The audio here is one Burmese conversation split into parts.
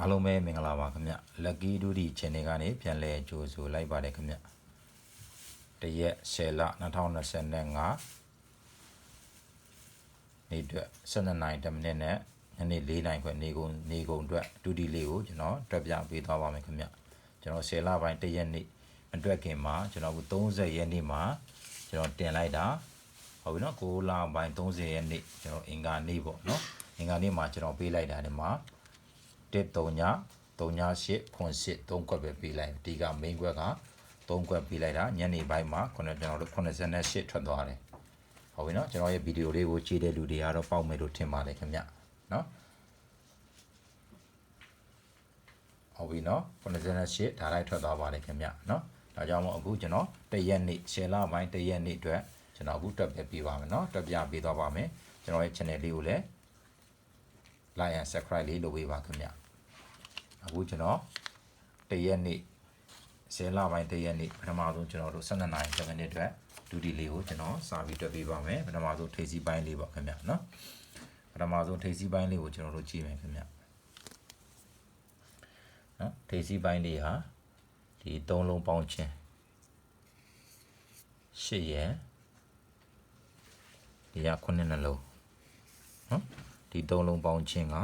အားလုံးပဲမင်္ဂလာပါခင်ဗျ Lucky Duty Channel ကနေပြန်လဲကြိုဆိုလိုက်ပါတယ်ခင်ဗျတရက်10လ2025နေ့အတွက်12နိုင်10မိနစ်နဲ့ညနေ4နိုင်ခွဲနေကုန်နေကုန်အတွက်ဒုတိလေးကိုကျွန်တော်တွက်ပြပေးသွားပါမယ်ခင်ဗျကျွန်တော်10လပိုင်း1ရက်နေ့မတွက်ခင်မှာကျွန်တော်က30ရက်နေ့မှာကျွန်တော်တင်လိုက်တာဟုတ်ပြီနော်9လပိုင်း30ရက်နေ့ကျွန်တော်အင်္ဂါနေ့ပေါ့နော်အင်္ဂါနေ့မှာကျွန်တော်ပေးလိုက်တာဒီမှာ တစ်3ည3ည8ခွန်8 3ခွက်ပဲပေးလိုက်ဒီက main ခွက်က3ခွက်ပေးလိုက်တာညနေပိုင်းမှာခုနကျွန်တော်တို့88ထွက်သွားတယ်ဟုတ်ပြီနော်ကျွန်တော်ရဲ့ဗီဒီယိုလေးကိုကြည့်တဲ့လူတွေကတော့ပေါက်မယ်လို့ထင်ပါတယ်ခင်ဗျနော်ဟုတ်ပြီနော်88ဒါလိုက်ထွက်သွားပါတယ်ခင်ဗျနော်ဒါကြောင့်မို့အခုကျွန်တော်တရက်နေ့10လပိုင်းတရက်နေ့အတွက်ကျွန်တော်အခုတွက်ပြပေးပါမယ်နော်တွက်ပြပေးသွားပါမယ်ကျွန်တော်ရဲ့ channel လေးကိုလည်း like and subscribe လေးလုပ်ပေးပါခင်ဗျအခုကျွန်တော်တရက်နေ့10လပိုင်းတရက်နေ့ပထမဆုံးကျွန်တော်တို့12နာရီ7မိနစ်အတွက်ဒုတိလေးကိုကျွန်တော်စာပြီးတွက်ပေးပါမယ်ပထမဆုံးထိပ်စီးပိုင်းလေးပေါ့ခင်ဗျနော်ပထမဆုံးထိပ်စီးပိုင်းလေးကိုကျွန်တော်တို့ကြည့်မယ်ခင်ဗျနော်ထိပ်စီးပိုင်းလေးဟာဒီသုံးလုံးပေါင်းချင်း8ရက်ဒီက9နှလုံးနော် ဒီသုံးလုံးပေါင်းချင်းက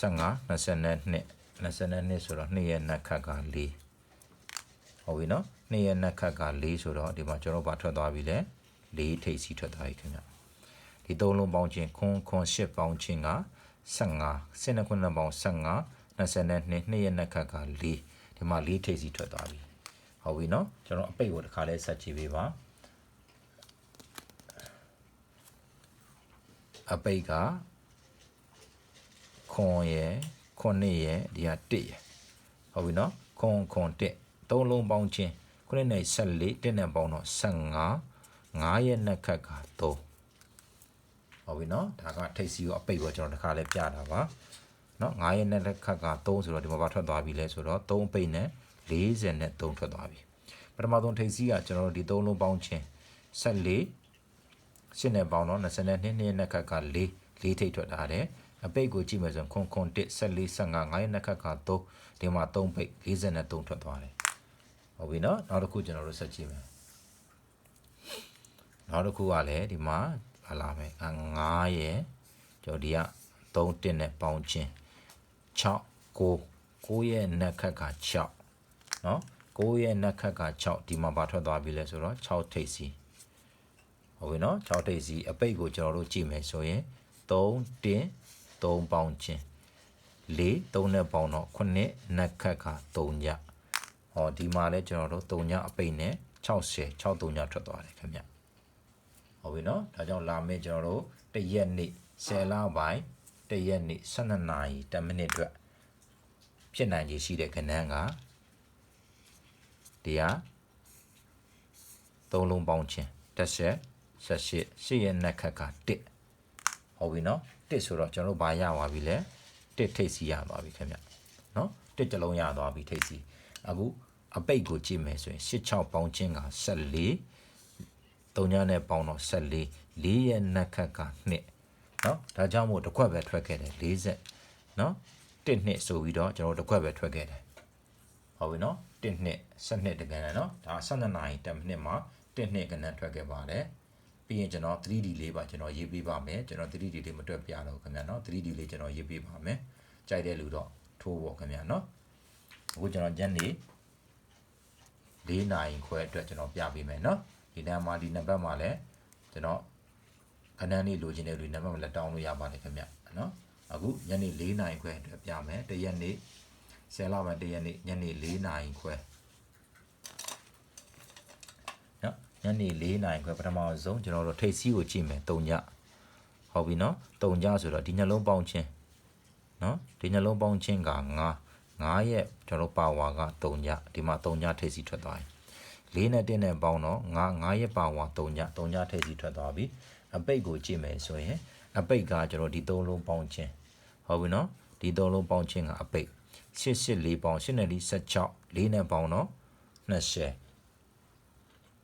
15 22 22ဆိုတော့2ရဲ့နှစ်ခတ်က4ဟုတ်ပြီနော်2ရဲ့နှစ်ခတ်က4ဆိုတော့ဒီမှာကျွန်တော်ဘာထွက်သွားပြီလဲ4ထိပ်စီထွက်သွားပြီခင်ဗျဒီသုံးလုံးပေါင်းချင်းခွန်ခွန်8ပေါင်းချင်းက15 12ခုနှစ်ပေါင်း15 22 2ရဲ့နှစ်ခတ်က4ဒီမှာ4ထိပ်စီထွက်သွားပြီဟုတ်ပြီနော်ကျွန်တော်အပိတ်ကိုတစ်ခါလဲဆက်ကြည့်ပေးပါ အပိတ်ကခွန်ရယ်ခွန်နှစ်ရယ်ဒီဟာ1ရယ်ဟုတ်ပြီနော်ခွန်ခွန်1သုံးလုံးပေါင်းချင်းခုနှစ်နဲ့14တက်နဲ့ပေါင်းတော့15 9ရဲ့နှစ်ခတ်က3ဟုတ်ပြီနော်ဒါကထိပ်စီကိုအပိတ်ကိုကျွန်တော်တစ်ခါလဲပြတာပါနော်9ရဲ့နှစ်ခတ်က3ဆိုတော့ဒီမှာဘာထွက်သွားပြီလဲဆိုတော့3အပိတ်နဲ့40နဲ့3ထွက်သွားပြီပထမဆုံးထိပ်စီကကျွန်တော်တို့ဒီသုံးလုံးပေါင်းချင်း14 ရှင်းနေပေါင်းတော့22နှစ်နှစ်နှစ်ခက်က4 4ထိပ်ထွက်လာတယ်အပိတ်ကိုကြည့်မယ်ဆိုရင်ခွန်ခွန်1 14 15 9ရဲ့နှစ်ခက်က3ဒီမှာ3ပိတ်43ထွက်သွားတယ်ဟုတ်ပြီနော်နောက်တစ်ခုကျွန်တော်တို့ဆက်ကြည့်မယ်နောက်တစ်ခုကလည်းဒီမှာဟာလာမယ်9ရဲ့ကျွန်တော်ဒီက3တစ်နဲ့ပေါင်းချင်း6 9 9ရဲ့နှစ်ခက်က6နော်9ရဲ့နှစ်ခက်က6ဒီမှာဘာထွက်သွားပြီလဲဆိုတော့6ထိပ်စီ ဟုတ်ပြီနော်6ထိပ်စီအပိတ်ကိုကျွန်တော်တို့ကြည့်မယ်ဆိုရင်3တင်း3ပေါင်းချင်း4 3နဲ့ပေါင်းတော့9နှစ်ခက်က3ညဟောဒီမှာလဲကျွန်တော်တို့3ညအပိတ်နဲ့60 6 3ညထွက်သွားတယ်ခင်ဗျဟုတ်ပြီနော်ဒါကြောင့်လာမယ့်ကျွန်တော်တို့တရက်နေ့10လပိုင်းတရက်နေ့12နာရီ10မိနစ်အတွက်ဖြစ်နိုင်ခြေရှိတဲ့ခဏန်းကဒီဟာသုံးလုံးပေါင်းချင်းတက်ဆက် ဆက်ရှိရှိရဲ့နက်ခက်က1ဟုတ်ပြီနော်1ဆိုတော့ကျွန်တော်တို့ဘာရသွားပြီလဲ1ထိပ်စီရသွားပြီခင်ဗျနော်1ကြလုံးရသွားပြီထိပ်စီအခုအပိတ်ကိုကြည့်မယ်ဆိုရင်86ပေါင်းချင်းက14 3ညနဲ့ပေါင်းတော့14 4ရဲ့နက်ခက်က2နော်ဒါကြောင့်မို့တစ်ခွက်ပဲထွက်ခဲ့တယ်40နော်1နှစ်ဆိုပြီးတော့ကျွန်တော်တစ်ခွက်ပဲထွက်ခဲ့တယ်ဟုတ်ပြီနော်1နှစ်12တကယ်နော်ဒါ12နာရီ10မိနစ်မှာ1နှစ်ကနန်းထွက်ခဲ့ပါတယ် ပြီးရင်ကျွန်တော် 3D လေးပါကျွန်တော်ရေးပေးပါမယ်ကျွန်တော် 3D လေးမတွက်ပြတော့ခင်ဗျာနော် 3D လေးကျွန်တော်ရေးပေးပါမယ်ကြိုက်တဲ့လူတော့ထိုးပေါ့ခင်ဗျာနော်အခုကျွန်တော်ညနေ၄နာရီခွဲအတွက်ကျွန်တော်ပြပေးမယ်နော်ဒီနံမှာဒီနံပါတ်မှာလည်းကျွန်တော်ခဏလေးလိုချင်တဲ့လူနံပါတ်မှာလည်းတောင်းလို့ရပါတယ်ခင်ဗျာနော်အခုညနေ၄နာရီခွဲအတွက်ပြမယ်တရက်နေ့10လပိုင်းတရက်နေ့ညနေ၄နာရီခွဲနော် ညနေ၄နာရီခွဲပထမဆုံးကျွန်တော်တို့ထိတ်စီးကိုကြည့်မယ်၃ညဟုတ်ပြီနော်၃ညဆိုတော့ဒီညလုံးပေါင်းချင်းနော်ဒီညလုံးပေါင်းချင်းက9 9ရဲ့ကျွန်တော်ပါဝါက3ညဒီမှာ3ညထိတ်စီထွက်သွားပြီ၄နဲ့1နဲ့ပေါင်းတော့9 9ရဲ့ပါဝါ3ည3ညထိတ်စီထွက်သွားပြီအပိတ်ကိုကြည့်မယ်ဆိုရင်အပိတ်ကကျွန်တော်ဒီ၃လုံးပေါင်းချင်းဟုတ်ပြီနော်ဒီ၃လုံးပေါင်းချင်းကအပိတ်8 8 4ပေါင်း8နဲ့16 4နဲ့ပေါင်းတော့20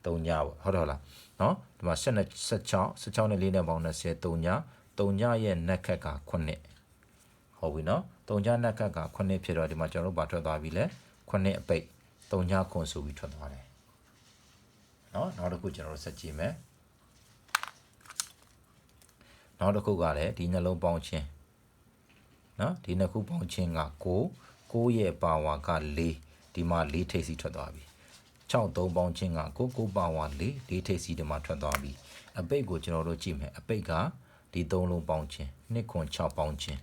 3ညပေါ့ဟုတ်တယ်ဟုတ်လားနော်ဒီမှာ7နဲ့16 16နဲ့4နဲ့ပေါင်း20 3ည3ညရဲ့နက်ခက်က9ဟုတ်ပြီနော်တုံချနက်ခတ်က9ဖြစ်တော့ဒီမှာကျွန်တော်တို့ဘာထွက်သွားပြီလဲ9အပိတ်တုံချခွန်ဆိုပြီးထွက်သွားတယ်နော်နောက်တစ်ခုကျွန်တော်တို့ဆက်ကြည့်မယ်နောက်တစ်ခုကလည်းဒီနှလုံးပေါင်းခြင်းနော်ဒီနှစ်ခုပေါင်းခြင်းက9 9ရဲ့ပါဝါက4ဒီမှာ4ထိပ်စီထွက်သွားပြီ 6 3ပေါင်းခြင်းက9 9ပါဝါ4 4ထိပ်စီဒီမှာထွက်သွားပြီအပိတ်ကိုကျွန်တော်တို့ကြည့်မယ်အပိတ်ကဒီ3လုံးပေါင်းခြင်း2ခွန်6ပေါင်းခြင်း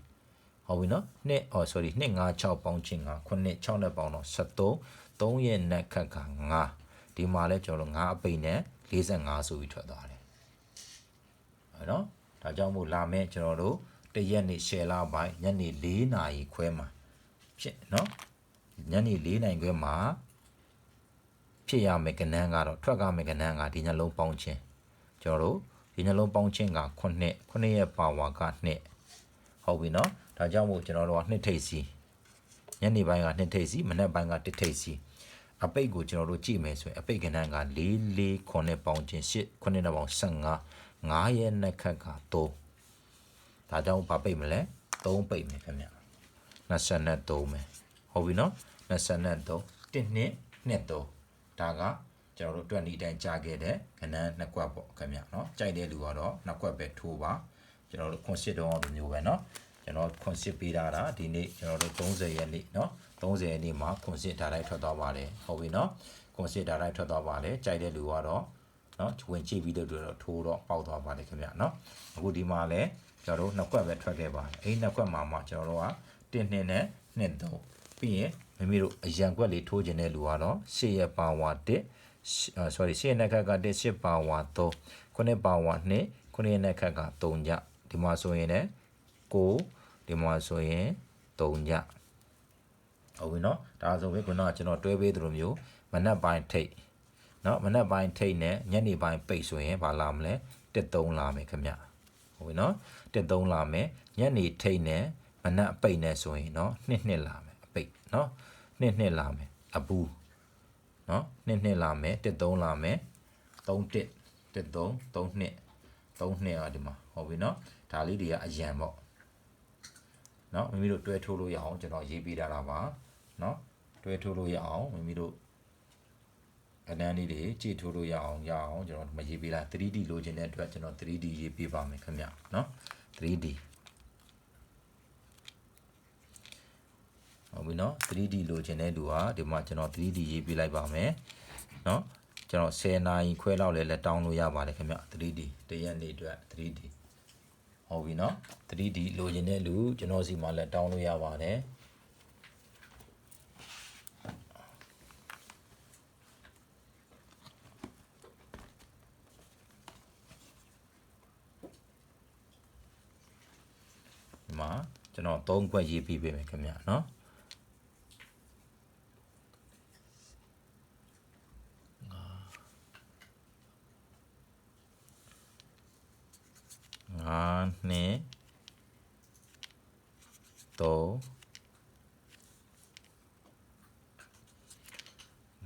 ဟုတ်ပြီနော်နှစ်အော် sorry 2 5 6ပေါင်းခြင်းက9 6နဲ့ပေါင်းတော့73 3ရဲ့နက်ခတ်က9ဒီမှာလဲကျွန်တော်တို့9အပိတ်နဲ့45ဆိုပြီးထွက်သွားတယ်ဟုတ်နော်ဒါကြောင့်မို့လာမယ့်ကျွန်တော်တို့တရက်နေ့ share လာပိုင်းညနေ4နာရီခွဲမှာဖြစ်နော်ညနေ4နာရီခွဲမှာ ဖြစ်ရမယ့်ကဏ္ဍကတော့ထွက်ကမယ့်ကဏ္ဍကဒီနှလုံးပေါင်းခြင်းကျွန်တော်တို့ဒီနှလုံးပေါင်းခြင်းက9 9ရဲ့ပါဝါက2ဟုတ်ပြီနော်ဒါကြောင့်မို့ကျွန်တော်တို့က2ထိပ်စီညနေပိုင်းက2ထိပ်စီမနက်ပိုင်းက1ထိပ်စီအပိတ်ကိုကျွန်တော်တို့ကြည့်မယ်ဆိုရင်အပိတ်ကဏ္ဍက4 4 9ပေါင်းခြင်း8 9နဲ့ပေါင်း15 9ရဲ့နှက်ခတ်က3ဒါကြောင့်ဘာပိတ်မလဲ3ပိတ်မယ်ခင်ဗျ23မယ်ဟုတ်ပြီနော်23 1နှစ်နှစ်3 ဒါကကျွန်တော်တို့အတွက်ဒီအတိုင်းကြားခဲ့တဲ့ကဏ္ဍနှစ်ကွက်ပေါ့ခင်ဗျနော်ကြိုက်တဲ့လူကတော့နှစ်ကွက်ပဲထိုးပါကျွန်တော်တို့ခွန်စစ်တော့ဒီမျိုးပဲเนาะကျွန်တော်ခွန်စစ်ပေးတာဒါဒီနေ့ကျွန်တော်တို့30ရက်နေ့เนาะ30ရက်နေ့မှာခွန်စစ်ဒါလိုက်ထွက်သွားပါတယ်ဟုတ်ပြီเนาะခွန်စစ်ဒါလိုက်ထွက်သွားပါတယ်ကြိုက်တဲ့လူကတော့เนาะဝင်ကြည့်ပြီးတော့ထိုးတော့ပေါက်သွားပါတယ်ခင်ဗျเนาะအခုဒီမှာလဲကျွန်တော်တို့နှစ်ကွက်ပဲထွက်ခဲ့ပါတယ်အဲ့ဒီနှစ်ကွက်မှာမှကျွန်တော်တို့က1နှစ်နဲ့2တော့ပြီးရင် မိမိတို့အရန်ကွက်လေးထိုးခြင်းတဲ့လူကတော့ရှေ့ရပါဝါ1 sorry ရှေ့နက်ခက်က1 8ပါဝါ3ခုနှစ်ပါဝါ2ခုနှစ်နက်ခက်က3ညဒီမှာဆိုရင်လည်း9ဒီမှာဆိုရင်3ညဟုတ်ပြီနော်ဒါဆိုပဲခုနကကျွန်တော်တွဲပေးသလိုမျိုးမနက်ပိုင်းထိတ်နော်မနက်ပိုင်းထိတ်နဲ့ညနေပိုင်းပိတ်ဆိုရင်ဘာလာမလဲ13လာမယ်ခင်ဗျဟုတ်ပြီနော်13လာမယ်ညနေထိတ်နဲ့မနက်ပိတ်နဲ့ဆိုရင်နော်2နှစ်လာမယ် အပိတ်နော်2နှစ်လာမယ်အပူနော်နှစ်နှစ်လာမယ်တစ်သုံးလာမယ်သုံးတစ်တစ်သုံးသုံးနှစ်သုံးနှစ်อ่ะဒီမှာဟုတ်ပြီနော်ဒါလေးတွေကအရန်ပေါ့နော်မိမိတို့တွဲထိုးလို့ရအောင်ကျွန်တော်ရေးပေးတာလားပါနော်တွဲထိုးလို့ရအောင်မိမိတို့အနန်းလေးတွေကြည့်ထိုးလို့ရအောင်ရအောင်ကျွန်တော်မရေးပေးလိုက် 3D လိုချင်တဲ့အတွက်ကျွန်တော် 3D ရေးပေးပါမယ်ခင်ဗျနော် 3D ဟုတ်ပြီနော် 3D လိုချင်တဲ့လူဟာဒီမှာကျွန်တော် 3D ရေးပြလိုက်ပါမယ်နော်ကျွန်တော်10နာရီခွဲလောက်လဲလက်တောင်းလို့ရပါတယ်ခင်ဗျ 3D တရက်နေ့အတွက် 3D ဟုတ်ပြီနော် 3D လိုချင်တဲ့လူကျွန်တော်စီမှာလက်တောင်းလို့ရပါတယ်ဒီမှာကျွန်တော်၃ခွက်ရေးပြပေးမယ်ခင်ဗျနော်ငါးနှစ် သုံး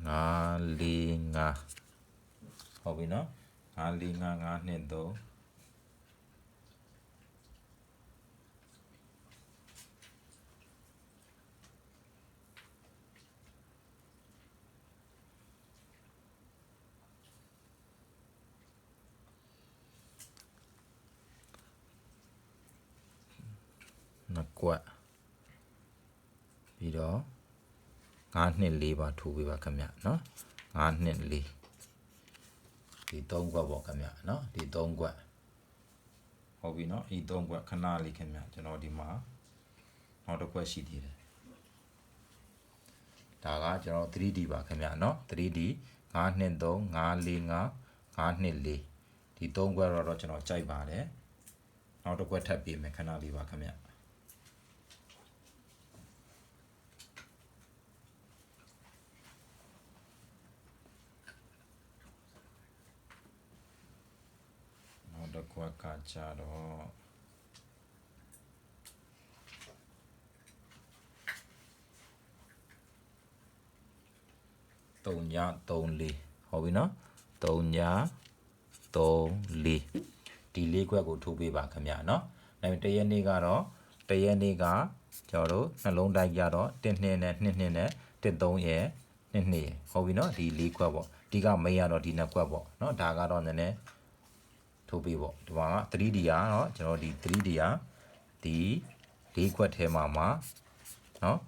ငါးလေးငါးဟုတ်ပြီနော်ငါးလေးငါးငါးနှစ်သုံးနှစ်ကွက် ပြီးတော့9နှစ်4ပါထိုးပေးပါခင်ဗျနော်9နှစ်4ဒီ3ကွက်ပေါ့ခင်ဗျနော်ဒီ3ကွက်ဟုတ်ပြီနော်ဒီ3ကွက်ခဏလေးခင်ဗျကျွန်တော်ဒီမှာနောက်တစ်ကွက်ရှိသေးတယ်ဒါကကျွန်တော် 3D ပါခင်ဗျနော် 3D 9နှစ်3 5 4 5 9နှစ်4ဒီ3ကွက်တော့ကျွန်တော်ကြိုက်ပါတယ်နောက်တစ်ကွက်ထပ်ပြီးမယ်ခဏလေးပါခင်ဗျနော က်တစ်ခွက်ကကြတော့3ည3လေးဟုတ်ပြီနော်3ည3လေးဒီလေးခွက်ကိုထိုးပေးပါခင်ဗျာနော်ဒါပေမဲ့တရက်နေ့ကတော့တရက်နေ့ကကျွန်တော်တို့နှလုံးတိုက်ကြတော့1 2နဲ့2 2နဲ့1 3ရဲ့2 2ရဲ့ဟုတ်ပြီနော်ဒီ၄ခွက်ပေါ့ဒီကမိတ်ရတော့ဒီနှစ်ခွက်ပေါ့နော်ဒါကတော့နည်းနည်း ထိုးပေးပေါ့ဒီမှာက 3D อ่ะเนาะကျွန်တော်ဒီ 3D อ่ะဒီ၄ခွက်ထဲမှာမှာเนาะ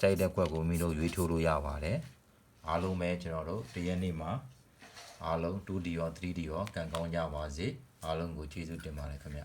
ကြိုက်တဲ့ခွက်ကိုမိတို့ရွေးထိုးလို့ရပါတယ်အားလုံးပဲကျွန်တော်တို့တရက်နေ့မှာအားလုံး 2D ရော 3D ရောကန်ကောင်းကြပါစေအားလုံးကိုကျေးဇူးတင်ပါတယ်ခင်ဗျ